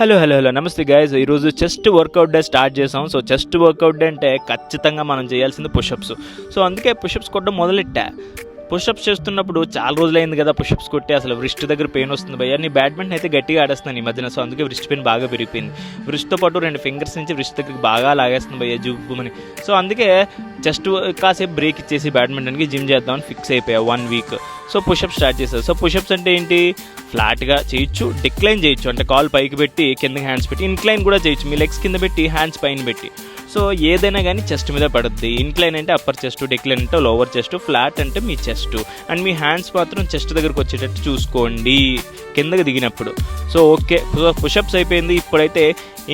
Hello hello hello. నమస్తే guys ఈరోజు chest workout day start చేసాం. సో చెస్ట్ వర్కౌట్ డే అంటే ఖచ్చితంగా మనం చేయాల్సింది పుషప్స్ సో అందుకే పుషప్స్ కొట్టడం మొదలెట్టా. పుషప్స్ చేస్తున్నప్పుడు చాలా రోజులైంది కదా పుషప్స్ కొట్టి అసలు వృష్టి దగ్గర పెయిన్ వస్తుంది భయ్య. నీ బ్యాడ్మింటన్ అయితే గట్టిగా ఆడేస్తున్నాను ఈ మధ్యన. సో అందుకే వృష్టి పెయిన్ బాగా పెరిగిపోయింది. వృష్టితో పాటు రెండు ఫింగర్స్ నుంచి వృష్టి దగ్గరికి బాగా లాగేస్తుంది భయ్య జుబ్బుమని సో అందుకే జస్ట్ కాసేపు బ్రేక్ ఇచ్చేసి బ్యాడ్మింటన్కి జిమ్ చేద్దామని ఫిక్స్ అయిపోయా one week so pushup start చేశారు. సో పుషప్స్ అంటే ఏంటి? ఫ్లాట్గా చేయొచ్చు డిక్లైన్ చేయొచ్చు. అంటే కాల్ పైకి పెట్టి కిందకి హ్యాండ్స్ పెట్టి ఇన్క్లైన్ కూడా చేయొచ్చు. మీ లెగ్స్ కింద పెట్టి హ్యాండ్స్ పైన పెట్టి. సో ఏదైనా కానీ చెస్ట్ మీద పడుద్ది. ఇన్క్లైన్ అంటే అప్పర్ చెస్ట్ డిక్లైన్ అంటే లోవర్ చెస్ట్ ఫ్లాట్ అంటే మీ చెస్ట్ అండ్ మీ హ్యాండ్స్ మాత్రం చెస్ట్ దగ్గరకు వచ్చేటట్టు చూసుకోండి. కిందకి దిగినప్పుడు. సో ఓకే పుషప్స్ అయిపోయింది. ఇప్పుడైతే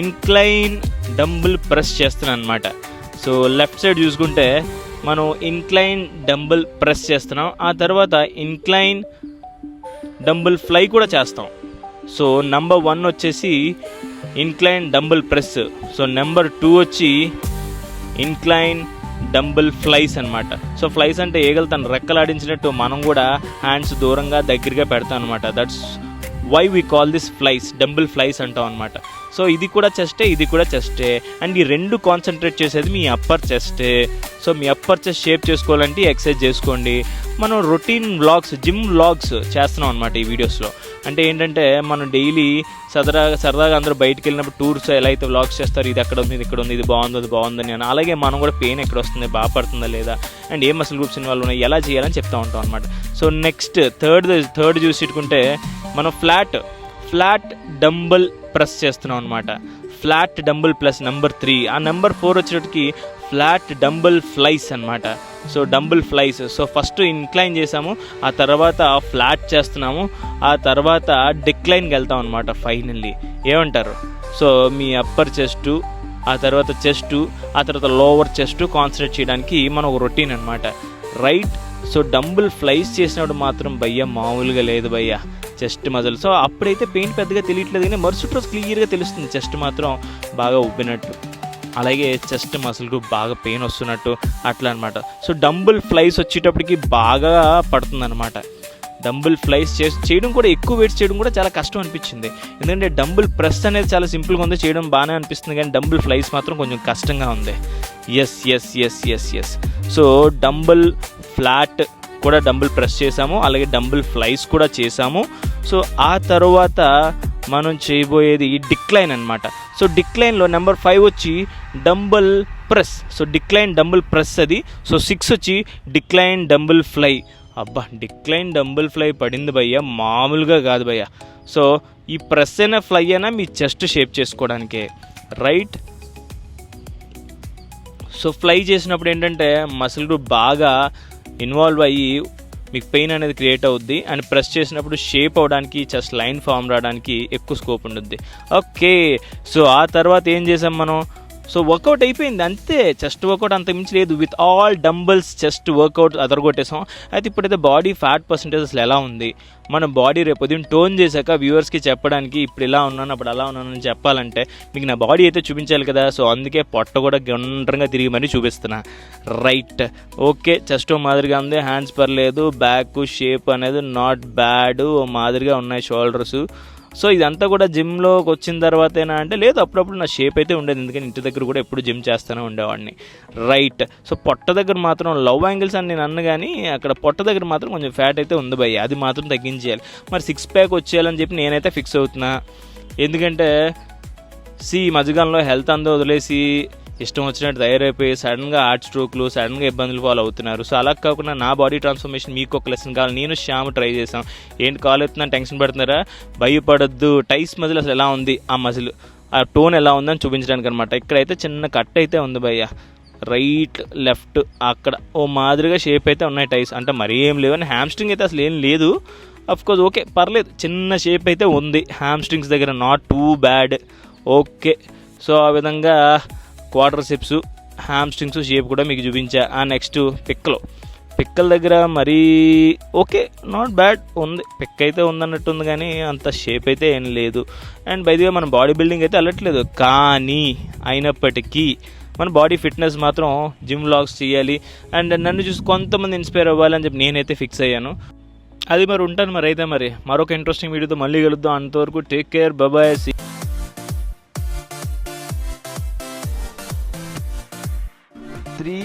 ఇన్క్లైన్ డంబుల్ ప్రెస్ చేస్తున్నాను అనమాట సో లెఫ్ట్ సైడ్ చూసుకుంటే మనం ఇన్క్లైన్ డంబుల్ ప్రెస్ చేస్తున్నాం. ఆ తర్వాత ఇన్క్లైన్ డంబుల్ ఫ్లై కూడా చేస్తాం. సో నంబర్ వన్ వచ్చేసి incline dumbbell press so number two వచ్చి ఇన్క్లైన్ డంబుల్ ఫ్లైస్ అన్నమాట. సో ఫ్లైస్ అంటే ఏగలు తను రెక్కలాడించినట్టు మనం కూడా హ్యాండ్స్ దూరంగా దగ్గరగా పెడతాం అనమాట that's why we call this flies dumbbell flies అంటాం అనమాట సో ఇది కూడా చెస్టే ఇది కూడా చెస్టే అండ్ ఈ రెండు కాన్సన్ట్రేట్ చేసేది మీ అప్పర్ చెస్టే సో మీ అప్పర్ చెస్ట్ షేప్ చేసుకోవాలంటే ఎక్సర్సైజ్ చేసుకోండి. మనం రొటీన్ వ్లాగ్స్ జిమ్ వ్లాగ్స్ చేస్తున్నాం అనమాట ఈ వీడియోస్లో అంటే ఏంటంటే మనం డైలీ సరదాగా సరదాగా అందరూ బయటికి వెళ్ళినప్పుడు టూర్స్ ఎలా అయితే వ్లాగ్స్ చేస్తారు ఇది అక్కడ ఉంది ఇది ఇక్కడ ఉంది ఇది బాగుంది అది బాగుందని అని అలాగే మనం కూడా పెయిన్ ఎక్కడ వస్తుంది బాగా పడుతుందా లేదా? అండ్ ఏ మసిల్ గ్రూప్స్ ఇన్వాల్వ్ ఉన్నాయి ఎలా చేయాలని చెప్తా ఉంటాం అనమాట సో నెక్స్ట్ థర్డ్ థర్డ్ చూసిట్టుకుంటే మనం ఫ్లాట్ ఫ్లాట్ డంబుల్ ప్రెస్ చేస్తున్నాం అనమాట flat dumbbell plus number three ఆ నెంబర్ ఫోర్ వచ్చేటికి ఫ్లాట్ డంబుల్ ఫ్లైస్ అనమాట so dumbbell flies so first incline చేసాము. ఆ తర్వాత ఫ్లాట్ చేస్తున్నాము. ఆ తర్వాత డిక్లైన్కి వెళ్తాం అనమాట ఫైనల్లీ ఏమంటారు? సో మీ అప్పర్ చెస్ట్ ఆ తర్వాత చెస్ట్ ఆ తర్వాత లోవర్ చెస్ట్ కాన్సన్ట్రేట్ చేయడానికి మనం ఒక రొటీన్ అనమాట రైట్ సో డంబుల్ ఫ్లైస్ చేసినప్పుడు మాత్రం భయ్య మామూలుగా లేదు భయ్య. Chest muscle. సో అప్పుడైతే పెయిన్ పెద్దగా తెలియట్లేదు కానీ మరుసటి రోజు క్లియర్గా తెలుస్తుంది చెస్ట్ మాత్రం బాగా ఉబ్బినట్టు. అలాగే చెస్ట్ మసిల్కు బాగా పెయిన్ వస్తున్నట్టు అట్లా అనమాట సో డంబుల్ ఫ్లైస్ వచ్చేటప్పటికి బాగా పడుతుందన్నమాట. డంబుల్ ఫ్లైస్ చే చేయడం కూడా ఎక్కువ వెయిట్స్ చేయడం కూడా చాలా కష్టం అనిపించింది. ఎందుకంటే డంబుల్ ప్రెస్ అనేది చాలా సింపుల్గా ఉంది చేయడం బాగానే అనిపిస్తుంది కానీ డంబుల్ ఫ్లైస్ మాత్రం కొంచెం కష్టంగా ఉంది. Yes yes yes yes yes so dumbbell flat కూడా డంబుల్ ప్రెస్ చేసాము అలాగే డంబుల్ ఫ్లైస్ కూడా చేసాము సో ఆ తర్వాత మనం చేయబోయేది డిక్లైన్ అనమాట సో డిక్లైన్లో నెంబర్ ఫైవ్ వచ్చి dumbbell press so decline dumbbell press అది. సో సిక్స్ వచ్చి డిక్లైన్ డంబుల్ ఫ్లై అబ్బా డిక్లైన్ డంబుల్ ఫ్లై పడింది భయ్య. మామూలుగా కాదు భయ్య. సో ఈ ప్రెస్ అయినా ఫ్లై అయినా మీ చెస్ట్ షేప్ చేసుకోవడానికే. రైట్ సో ఫ్లై చేసినప్పుడు ఏంటంటే మసిల్ గ్రూప్ బాగా ఇన్వాల్వ్ అయ్యి మీకు పెయిన్ అనేది క్రియేట్ అవుద్ది అండ్ ప్రెస్ చేసినప్పుడు షేప్ అవడానికి చెస్ట్ లైన్ ఫామ్ రావడానికి ఎక్కువ స్కోప్ ఉంటుంది ఓకే సో ఆ తర్వాత ఏం చేసాం మనం? సో వర్కౌట్ అయిపోయింది. అంతే. చెస్ట్ వర్కౌట్ అంత మించి లేదు. With all dumbbells chest workout అదరగొట్టేసాం అయితే ఇప్పుడైతే బాడీ ఫ్యాట్ పర్సంటేజ్ అసలు ఎలా ఉంది? మన బాడీ రేపు ఉదయం టోన్ చేశాక వ్యూవర్స్కి చెప్పడానికి ఇప్పుడు ఇలా ఉన్నాను అప్పుడు అలా ఉన్నాను అని చెప్పాలంటే మీకు నా బాడీ అయితే చూపించాలి కదా. సో అందుకే పొట్ట కూడా గుండ్రంగా తిరిగి మరీ చూపిస్తున్నా. రైట్ ఓకే చెస్ట్ మాదిరిగా ఉంది. హ్యాండ్స్ పర్లేదు. బ్యాక్ షేప్ అనేది నాట్ బ్యాడ్ ఓ మాదిరిగా ఉన్నాయి. షోల్డర్స్ సో ఇదంతా కూడా జిమ్లోకి వచ్చిన తర్వాతేనా అంటే లేదు అప్పుడప్పుడు నా షేప్ అయితే ఉండేది. ఎందుకంటే ఇంటి దగ్గర కూడా ఎప్పుడు జిమ్ చేస్తూనే ఉండేవాడిని. రైట్ సో పొట్ట దగ్గర మాత్రం లవ్ యాంగిల్స్ అని నేను అన్న కానీ అక్కడ పొట్ట దగ్గర మాత్రం కొంచెం ఫ్యాట్ అయితే ఉంది భయ్య. అది మాత్రం తగ్గించేయాలి. మరి సిక్స్ ప్యాక్ వచ్చేయాలని చెప్పి నేనైతే ఫిక్స్ అవుతున్నా. ఎందుకంటే సి మధ్యకాలంలో హెల్త్ అందో వదిలేసి ఇష్టం వచ్చినట్టు తయారైపోయి సడన్గా హార్ట్ స్ట్రోక్లు సడన్గా ఇబ్బందులు ఫాలో అవుతున్నారు. సో అలా కాకుండా నా బాడీ ట్రాన్స్ఫర్మేషన్ మీకు ఒక లెసన్ కావాలి. నేను శ్యామ్ ట్రై చేసాం ఏంటి కాల్ అవుతుందని టెన్షన్ పడుతున్నారా? భయపడద్దు. టైస్ మజిల్ అసలు ఎలా ఉంది? ఆ మజిల్ ఆ టోన్ ఎలా ఉందని చూపించడానికి అనమాట ఇక్కడైతే చిన్న కట్ అయితే ఉంది భయ్య. రైట్ లెఫ్ట్ అక్కడ ఓ మాదిరిగా షేప్ అయితే ఉన్నాయి టైస్. అంటే మరీ ఏం లేవు అని హ్యామ్స్ట్రింగ్ అయితే అసలు ఏం లేదు. కోర్స్ ఓకే పర్లేదు. చిన్న షేప్ అయితే ఉంది. హ్యామ్స్ట్రింగ్స్ దగ్గర not too bad. Okay. So ఆ విధంగా క్వార్టర్ సిప్స్ హ్యామ్స్ట్రింగ్స్ షేప్ కూడా మీకు చూపించా. ఆ నెక్స్ట్ పిక్కలు. పిక్కల దగ్గర మరీ ఓకే నాట్ బ్యాడ్ ఉంది. పిక్ అయితే ఉందన్నట్టుంది కానీ అంత షేప్ అయితే ఏం లేదు. అండ్ బైదిగా మన బాడీ బిల్డింగ్ అయితే అలట్లేదు కానీ అయినప్పటికీ మన బాడీ ఫిట్నెస్ మాత్రం జిమ్ లాగ్స్ చేయాలి. అండ్ నన్ను చూసి కొంతమంది ఇన్స్పైర్ అవ్వాలని చెప్పి నేనైతే ఫిక్స్ అయ్యాను. అది మరి ఉంటాను మరి అయితే మరి. మరొక ఇంట్రెస్టింగ్ వీడియోతో మళ్ళీ కలుద్దాం. అంతవరకు టేక్ కేర్ బాబాయ్ త్రీ